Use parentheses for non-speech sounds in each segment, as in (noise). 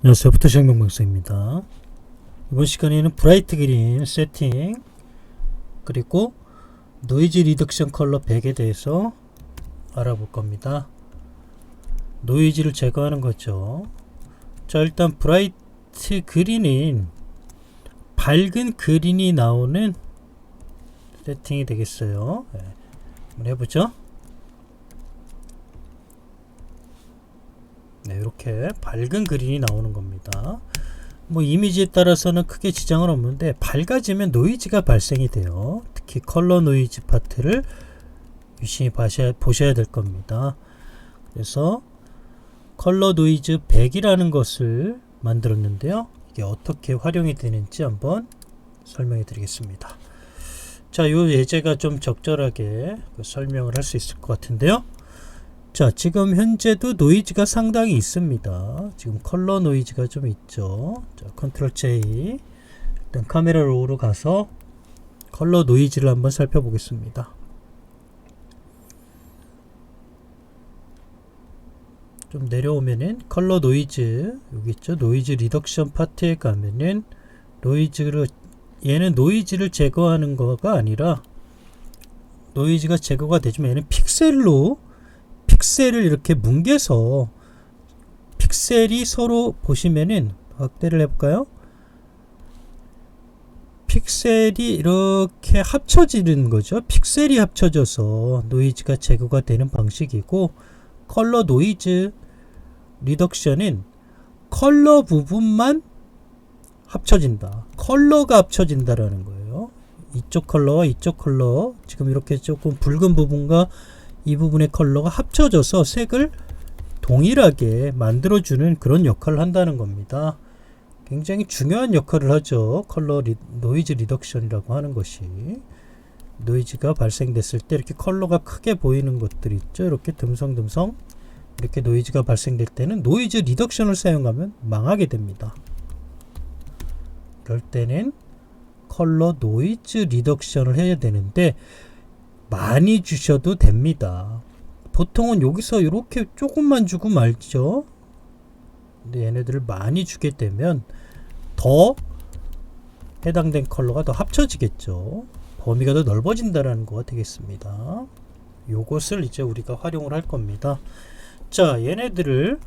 안녕하세요. 부터시 명방송입니다. 이번 시간에는 브라이트 그린 세팅 그리고 노이즈 리덕션 컬러 100에 대해서 알아볼 겁니다. 노이즈를 제거하는 거죠. 자 일단 브라이트 그린인 밝은 그린이 나오는 세팅이 되겠어요. 네. 한번 해보죠. 네, 이렇게 밝은 그린이 나오는 겁니다. 뭐 이미지에 따라서는 크게 지장은 없는데 밝아지면 노이즈가 발생이 돼요. 특히 컬러 노이즈 파트를 유심히 보셔야, 보셔야 될 겁니다. 그래서 컬러 노이즈 100이라는 것을 만들었는데요. 이게 어떻게 활용이 되는지 한번 설명해 드리겠습니다. 자, 요 예제가 좀 적절하게 그 설명을 할 수 있을 것 같은데요. 자, 지금 현재도 노이즈가 상당히 있습니다. 지금 컬러 노이즈가 좀 있죠. 자, 컨트롤 J. 일단 카메라 로우로 가서 컬러 노이즈를 한번 살펴보겠습니다. 좀 내려오면은 컬러 노이즈 여기 있죠. 노이즈 리덕션 파트에 가면은 노이즈를 얘는 노이즈를 제거하는 거가 아니라 노이즈가 제거가 되지만 얘는 픽셀로 픽셀을 이렇게 뭉개서 픽셀이 서로 보시면은 확대를 해볼까요? 픽셀이 이렇게 합쳐지는 거죠. 픽셀이 합쳐져서 노이즈가 제거가 되는 방식이고 컬러 노이즈 리덕션은 컬러 부분만 합쳐진다. 컬러가 합쳐진다라는 거예요. 이쪽 컬러와 이쪽 컬러 지금 이렇게 조금 붉은 부분과 이 부분의 컬러가 합쳐져서 색을 동일하게 만들어주는 그런 역할을 한다는 겁니다. 굉장히 중요한 역할을 하죠. 컬러 리, 노이즈 리덕션이라고 하는 것이. 노이즈가 발생됐을 때 이렇게 컬러가 크게 보이는 것들 있죠. 이렇게 듬성듬성 이렇게 노이즈가 발생될 때는 노이즈 리덕션을 사용하면 망하게 됩니다. 이럴 때는 컬러 노이즈 리덕션을 해야 되는데 많이 주셔도 됩니다. 보통은 여기서 이렇게 조금만 주고 말죠. 근데 얘네들을 많이 주게 되면 더 해당된 컬러가 더 합쳐지겠죠. 범위가 더 넓어진다라는 거가 되겠습니다. 요것을 이제 우리가 활용을 할 겁니다. 자, 얘네들을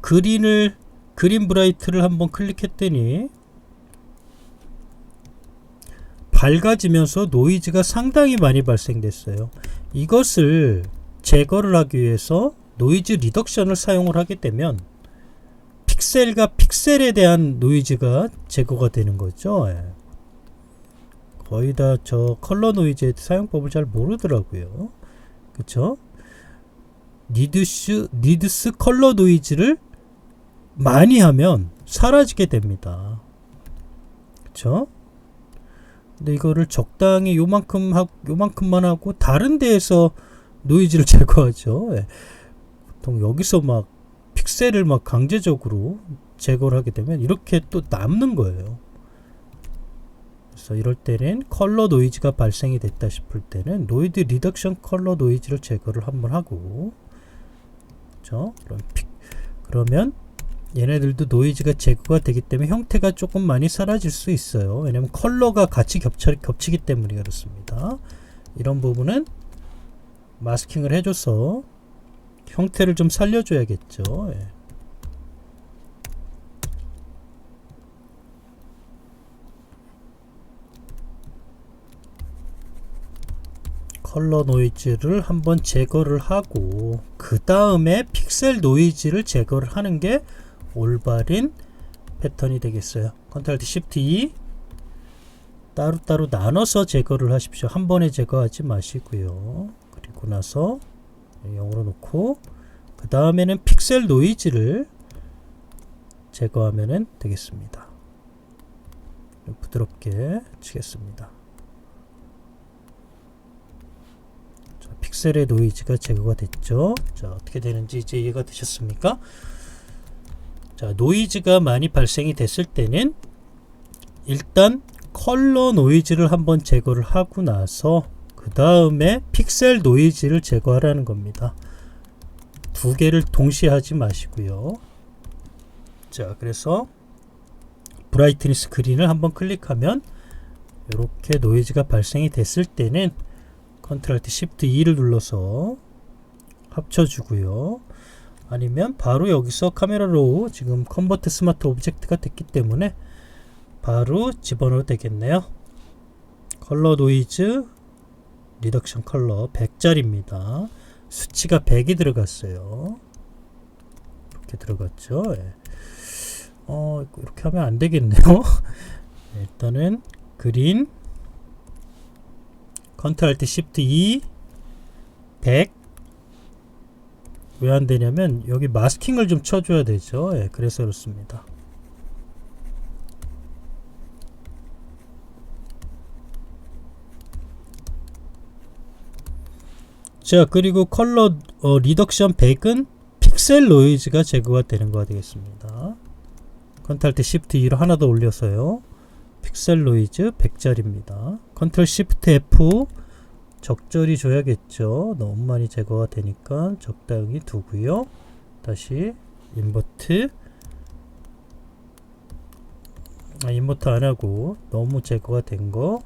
그린을 그린 브라이트를 한번 클릭했더니 밝아지면서 노이즈가 상당히 많이 발생됐어요. 이것을 제거를 하기 위해서 노이즈 리덕션을 사용을 하게 되면 픽셀과 픽셀에 대한 노이즈가 제거가 되는 거죠. 예. 거의 다 저 컬러 노이즈의 사용법을 잘 모르더라고요. 그쵸? 니드스, 니드스 컬러 노이즈를 많이 하면 사라지게 됩니다. 그쵸? 근데 이거를 적당히 요만큼 하 요만큼만 하고 다른 데에서 노이즈를 (laughs) 제거하죠. 예. 보통 여기서 막 픽셀을 막 강제적으로 제거를 하게 되면 이렇게 또 남는 거예요. 그래서 이럴 때는 컬러 노이즈가 발생이 됐다 싶을 때는 노이드 리덕션 컬러 노이즈를 제거를 한번 하고 그렇죠? 그럼 픽 그러면 얘네들도 노이즈가 제거가 되기 때문에 형태가 조금 많이 사라질 수 있어요. 왜냐면 컬러가 같이 겹쳐, 겹치기 때문에 그렇습니다. 이런 부분은 마스킹을 해줘서 형태를 좀 살려줘야겠죠. 예. 컬러 노이즈를 한번 제거를 하고 그 다음에 픽셀 노이즈를 제거를 하는 게 올바른 패턴이 되겠어요. 컨트롤 D Shift E 따로따로 나눠서 제거를 하십시오. 한 번에 제거하지 마시고요. 그리고 나서 0으로 놓고 그 다음에는 픽셀 노이즈를 제거하면 되겠습니다. 부드럽게 치겠습니다. 자, 픽셀의 노이즈가 제거가 됐죠. 자, 어떻게 되는지 이제 이해가 되셨습니까? 자, 노이즈가 많이 발생이 됐을 때는 일단 컬러 노이즈를 한번 제거를 하고 나서 그 다음에 픽셀 노이즈를 제거하라는 겁니다. 두 개를 동시에 하지 마시고요. 자, 그래서 브라이트니스 그린을 한번 클릭하면 이렇게 노이즈가 발생이 됐을 때는 컨트롤 Alt Shift E를 눌러서 합쳐주고요. 아니면 바로 여기서 카메라로 지금 컨버트 스마트 오브젝트가 됐기 때문에 바로 집어넣어도 되겠네요. 컬러 노이즈 리덕션 컬러 100짜리입니다. 수치가 100이 들어갔어요. 이렇게 들어갔죠. 예. 어, 이렇게 하면 안 되겠네요. 네, (laughs) 일단은 그린 컨트롤 Alt Shift E 100 왜 안 되냐면 여기 마스킹을 좀 쳐줘야 되죠. 예, 그래서 그렇습니다. 자 그리고 컬러 어, 리덕션 100은 픽셀 노이즈가 제거가 되는 거가 되겠습니다. 컨트롤 Alt Shift E로 하나 더 올려서요. 픽셀 노이즈 100짜리입니다. 컨트롤 Shift F 적절히 줘야겠죠. 너무 많이 제거가 되니까 적당히 두고요. 다시 인버트 아, 인버트 안 하고 너무 제거가 된 거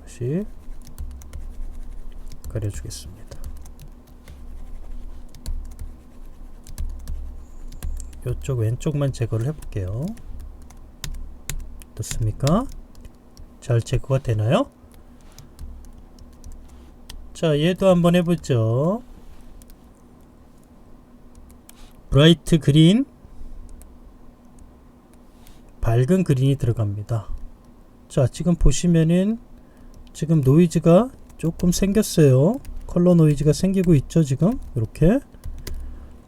다시 가려주겠습니다. 이쪽 왼쪽만 제거를 해볼게요. 어떻습니까? 잘 제거가 되나요? 자, 얘도 한번 해보죠. 브라이트 그린, 밝은 그린이 들어갑니다. 자, 지금 보시면은 지금 노이즈가 조금 생겼어요. 컬러 노이즈가 생기고 있죠, 지금. 이렇게.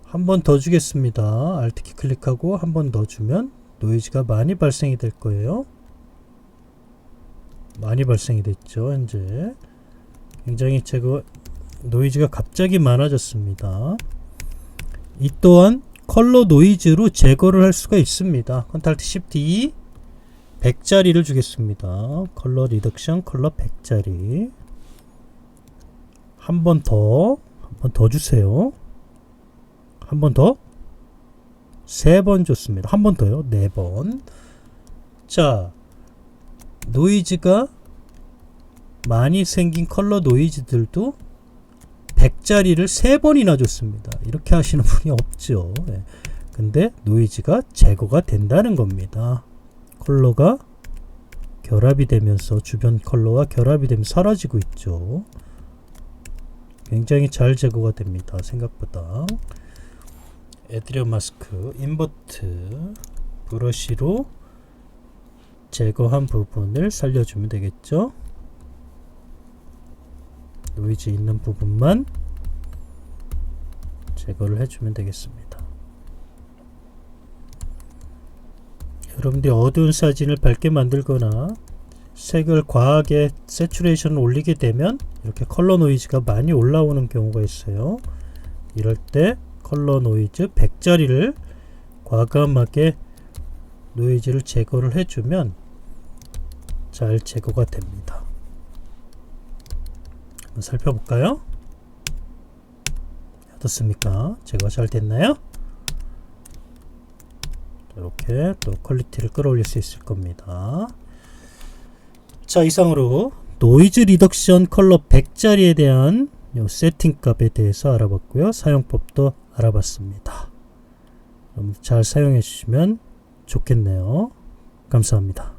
한 번 더 주겠습니다. Alt키 클릭하고 한 번 더 주면 노이즈가 많이 발생이 될 거예요. 많이 발생이 됐죠, 현재. 굉장히 제거 노이즈가 갑자기 많아졌습니다. 이 또한 컬러 노이즈로 제거를 할 수가 있습니다. 컨트롤 Shift E 100짜리를 주겠습니다. 컬러 리덕션 컬러 100짜리 한 번 더, 한 번 더 주세요. 한 번 더, 세 번 줬습니다. 한 번 더요, 네 번. 자, 노이즈가 많이 생긴 컬러 노이즈들도 100짜리를 세 번이나 줬습니다. 이렇게 하시는 분이 없죠. 예. 근데 노이즈가 제거가 된다는 겁니다. 컬러가 결합이 되면서 주변 컬러와 결합이 되면서 사라지고 있죠. 굉장히 잘 제거가 됩니다. 생각보다. 에드리어 마스크 인버트 브러쉬로 제거한 부분을 살려주면 되겠죠. 노이즈 있는 부분만 제거를 해주면 되겠습니다. 여러분들이 어두운 사진을 밝게 만들거나 색을 과하게 세츄레이션을 올리게 되면 이렇게 컬러 노이즈가 많이 올라오는 경우가 있어요. 이럴 때 컬러 노이즈 100짜리를 과감하게 노이즈를 제거를 해주면 잘 제거가 됩니다. 한번 살펴볼까요? 어떻습니까? 제거가 잘 됐나요? 이렇게 또 퀄리티를 끌어올릴 수 있을 겁니다. 자 이상으로 노이즈 리덕션 컬러 100짜리에 대한 요 세팅 값에 대해서 알아봤고요. 사용법도 알아봤습니다. 잘 사용해 주시면 좋겠네요. 감사합니다.